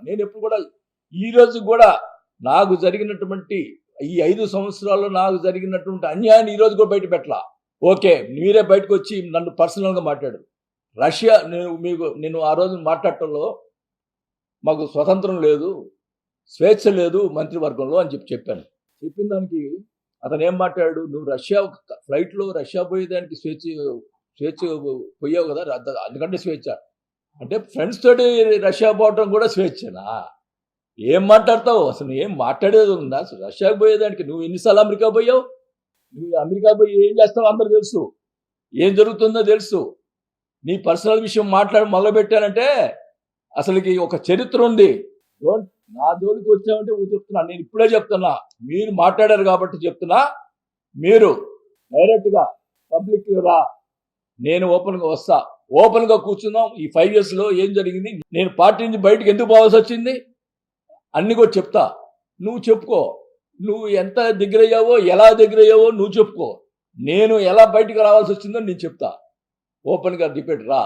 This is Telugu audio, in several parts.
అనుకుంటున్నాను నేను ఎప్పుడు కూడా ఈ రోజు కూడా నాకు జరిగినటువంటి ఈ ఐదు సంవత్సరాల్లో నాకు జరిగినటువంటి అన్యాయాన్ని ఈ రోజు కూడా బయట పెట్టలా. ఓకే మీరే బయటకు వచ్చి నన్ను పర్సనల్గా మాట్లాడు రష్యా నేను మీకు నేను ఆ రోజు మాట్లాడటంలో మాకు స్వతంత్రం లేదు స్వేచ్ఛ లేదు మంత్రివర్గంలో అని చెప్పి చెప్పాను. చెప్పిన దానికి అతను ఏం మాట్లాడాడు? నువ్వు రష్యా ఫ్లైట్లో రష్యా పోయేదానికి స్వేచ్ఛ స్వేచ్ఛ పోయావు కదా అందుకంటే స్వేచ్ఛ. అంటే ఫ్రెండ్స్ తోటి రష్యా పోవటం కూడా స్వేచ్ఛనా? ఏం మాట్లాడతావు? అసలు ఏం మాట్లాడేది ఉందా? అసలు రష్యాకి పోయేదానికి నువ్వు ఎన్నిసార్లు అమెరికా పోయావు? నువ్వు అమెరికా పోయి ఏం చేస్తావు అందరూ తెలుసు. ఏం జరుగుతుందో తెలుసు. నీ పర్సనల్ విషయం మాట్లాడి మొదలుపెట్టానంటే అసలుకి ఒక చరిత్ర ఉంది. డోంట్ నా జోలికి వచ్చామంటే నువ్వు చెప్తున్నా. నేను ఇప్పుడే చెప్తున్నా. మీరు మాట్లాడారు కాబట్టి చెప్తున్నా. మీరు డైరెక్ట్గా పబ్లిక్ రా. నేను ఓపెన్గా వస్తా. ఓపెన్గా కూర్చుందాం ఈ ఫైవ్ ఇయర్స్లో ఏం జరిగింది? నేను పార్టీ నుంచి బయటకు ఎందుకు పోవాల్సి వచ్చింది? అన్ని కూడా చెప్తా. నువ్వు చెప్పుకో. నువ్వు ఎంత దగ్గరయ్యావో ఎలా దగ్గర అయ్యావో నువ్వు చెప్పుకో. నేను ఎలా బయటకు రావాల్సి వచ్చిందో నేను చెప్తా. ఓపెన్గా డిబేట్ రా.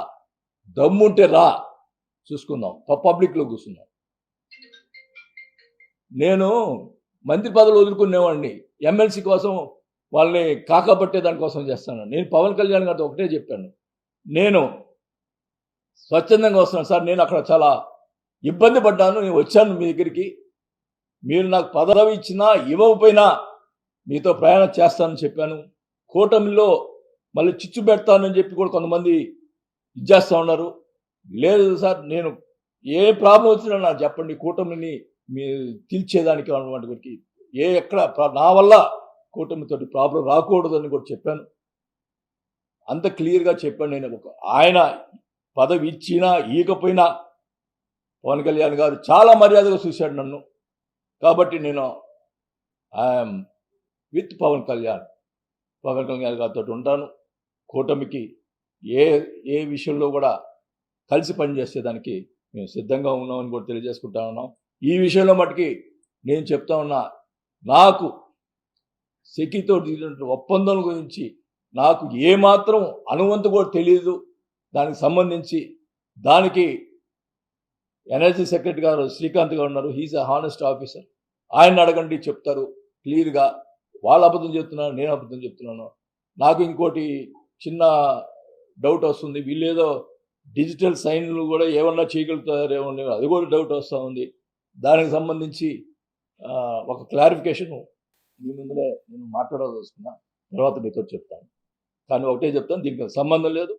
దమ్ముంటే రా. చూసుకుందాం. పబ్లిక్లో కూర్చుందాం నేను మంత్రి పదవులు వదులుకునేవాడిని. ఎమ్మెల్సీ కోసం వాళ్ళని కాకపట్టే దానికోసం చేస్తాను. నేను పవన్ కళ్యాణ్ గారితో ఒకటే చెప్పాను. నేను స్వచ్ఛందంగా వస్తున్నాను. సార్ నేను అక్కడ చాలా ఇబ్బంది పడ్డాను. నేను వచ్చాను మీ దగ్గరికి. మీరు నాకు పదవి ఇచ్చినా ఇవ్వకపోయినా మీతో ప్రయాణం చేస్తానని చెప్పాను. కూటమిలో మళ్ళీ చిచ్చు పెడతానని చెప్పి కూడా కొంతమంది ఇచ్చేస్తూ ఉన్నారు. లేదు సార్ నేను ఏ ప్రాబ్లం వచ్చినా నాకు చెప్పండి. కూటమిని మీ తీర్చేదానికి అన్నటువంటి ఏ ఎక్కడ నా వల్ల కూటమితోటి ప్రాబ్లం రాకూడదని కూడా చెప్పాను. అంత క్లియర్గా చెప్పాను నేను ఒక ఆయన పదవి ఇచ్చినా ఈకపోయినా పవన్ కళ్యాణ్ గారు చాలా మర్యాదగా చూశాడు నన్ను. కాబట్టి నేను ఐఎమ్ విత్ పవన్ కళ్యాణ్. పవన్ కళ్యాణ్ గారితో ఉంటాను. కూటమికి ఏ ఏ విషయంలో కూడా కలిసి పనిచేసేదానికి మేము సిద్ధంగా ఉన్నామని కూడా తెలియజేసుకుంటా ఉన్నాం. ఈ విషయంలో మటుకి నేను చెప్తా ఉన్నా నాకు సెకితో దిగినటువంటి ఒప్పందం గురించి నాకు ఏమాత్రం అనువంత కూడా తెలియదు దానికి సంబంధించి దానికి ఎనర్జీ సెక్రటరీ గారు శ్రీకాంత్ గారు ఉన్నారు. హీస్ అ హానెస్ట్ ఆఫీసర్ ఆయన అడగండి చెప్తారు. క్లియర్గా వాళ్ళు అబద్ధం చెప్తున్నారు నేను అబద్ధం చెప్తున్నాను. నాకు ఇంకోటి చిన్న డౌట్ వస్తుంది. వీళ్ళేదో డిజిటల్ సైన్లు కూడా ఏమన్నా చేయగలుగుతారేమో అది కూడా డౌట్ వస్తూ ఉంది. దానికి సంబంధించి ఒక క్లారిఫికేషన్ మీ ముందులే నేను మాట్లాడదలుచుకున్నా. తర్వాత మీతో చెప్తాను. కానీ ఒకటే చెప్తాను దీనికి సంబంధం లేదు.